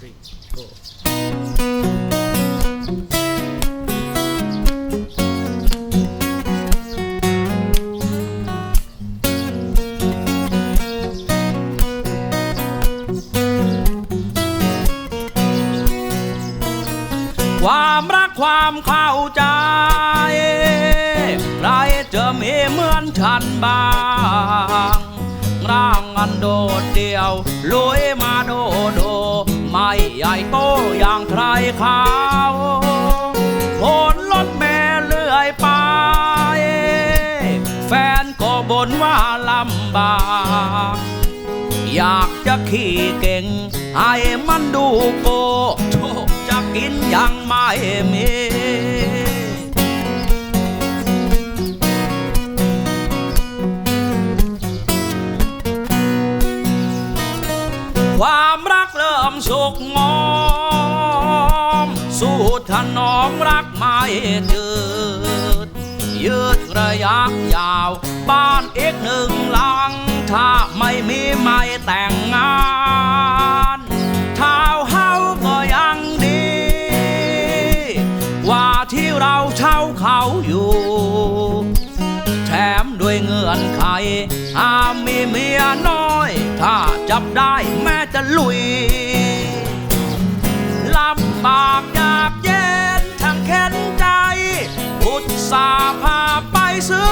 three go ความรักความเข้าใจ ใครจะมีเหมือนฉันบ้างร่างอันโดดเดี่ยวลุยมาโดโด ไม่ใหญ่โตอย่างใครเขาโนรถเมล์เลื่อยไป แฟนก็บ่นว่าลำบากอยากจะขี่เก่ง ให้มันดูโกโชคจะกินยังไม่มีความรักเริ่ม สุกงอม สู้ถนอมรักไม่จืดยืดระยะยาว บ้านอีกหนึ่งหลัง ถ้าไม่มีไม่แต่งงานเท้าเฮาก็ยังดี ว่าที่เราเช่าเขาอยู่ แถมด้วยเงื่อนไขห้ามมีเมียน้อย ถ้าจับได้แม่จะลุย บากยาบเย็นทั้งเข็นใจพุทธสาพาไปซื้อ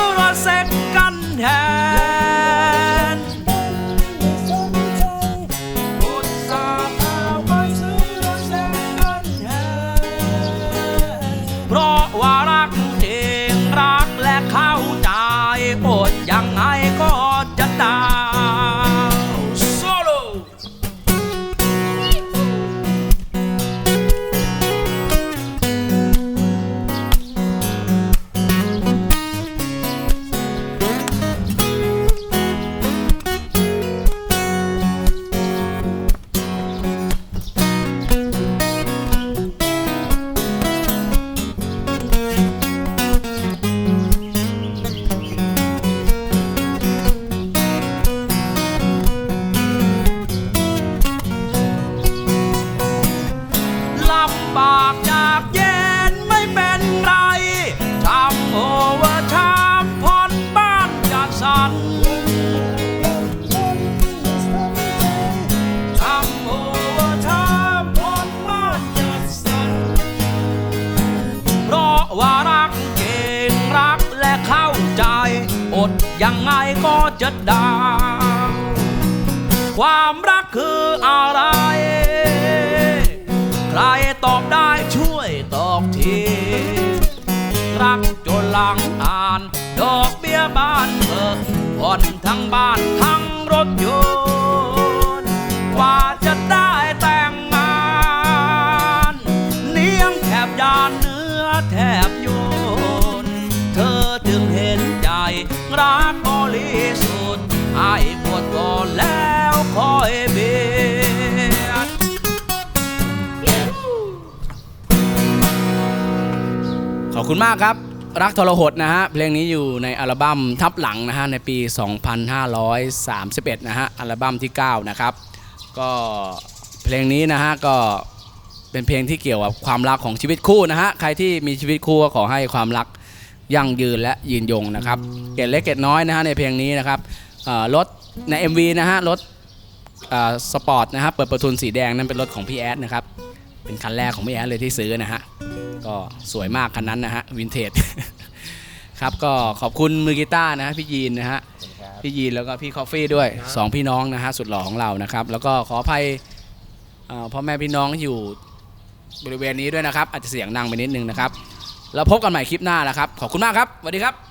ลำบากยากเย็นไม่เป็นไรทำโอเวอร์ไทม์ผ่อนบ้านจัดสรรทำโอเวอร์ไทม์ผ่อนบ้านจัดสรรเพราะว่ารักเก่งรักและเข้าใจ อดยังไงก็จะได้ความ หลังอ่าน ดอกเบี้ยบ้านเกิดผ่อนทั้งบ้านทั้งรถยนต์กว่าจะได้แต่งงานเนียงแถบยานเนื้อแถบโยน เธอจึงเห็นใจ รักบริสุทธิ์ให้หมดก่อนแล้วคอยเบียดขอบคุณมากครับ รักทรหดนะฮะ เพลงนี้อยู่ในอัลบั้มทับหลังนะฮะ ในปี 2531 นะฮะ อัลบั้มที่ 9 นะครับ ก็เพลงนี้นะฮะ ก็เป็นเพลงที่เกี่ยวกับความรักของชีวิตคู่นะฮะ ใครที่มีชีวิตคู่ก็ขอให้ความรักยั่งยืนและยืนยงนะครับเกร็ดเล็กเกร็ดน้อยนะฮะในเพลงนี้นะครับรถใน MV นะฮะรถสปอร์ตนะฮะเปิดประทุนสีแดงนั่นเป็นรถของพี่แอดนะครับเป็นคันแรกของพี่แอดเลยที่ซื้อนะฮะ ก็สวยมากคันนั้นนะฮะวินเทจครับก็ขอบคุณมือกีตาร์นะฮะพี่ยีนนะฮะพี่ยีนแล้วก็พี่คอฟฟี่ด้วยสองพี่น้องนะฮะสุดหล่อของเรานะครับ แล้วก็ขออภัยเอ่อพ่อแม่พี่น้องที่อยู่บริเวณนี้ด้วยนะครับ อาจจะเสียงดังไปนิดนึงนะครับ แล้วพบกันใหม่คลิปหน้าแล้วครับ ขอบคุณมากครับสวัสดีครับ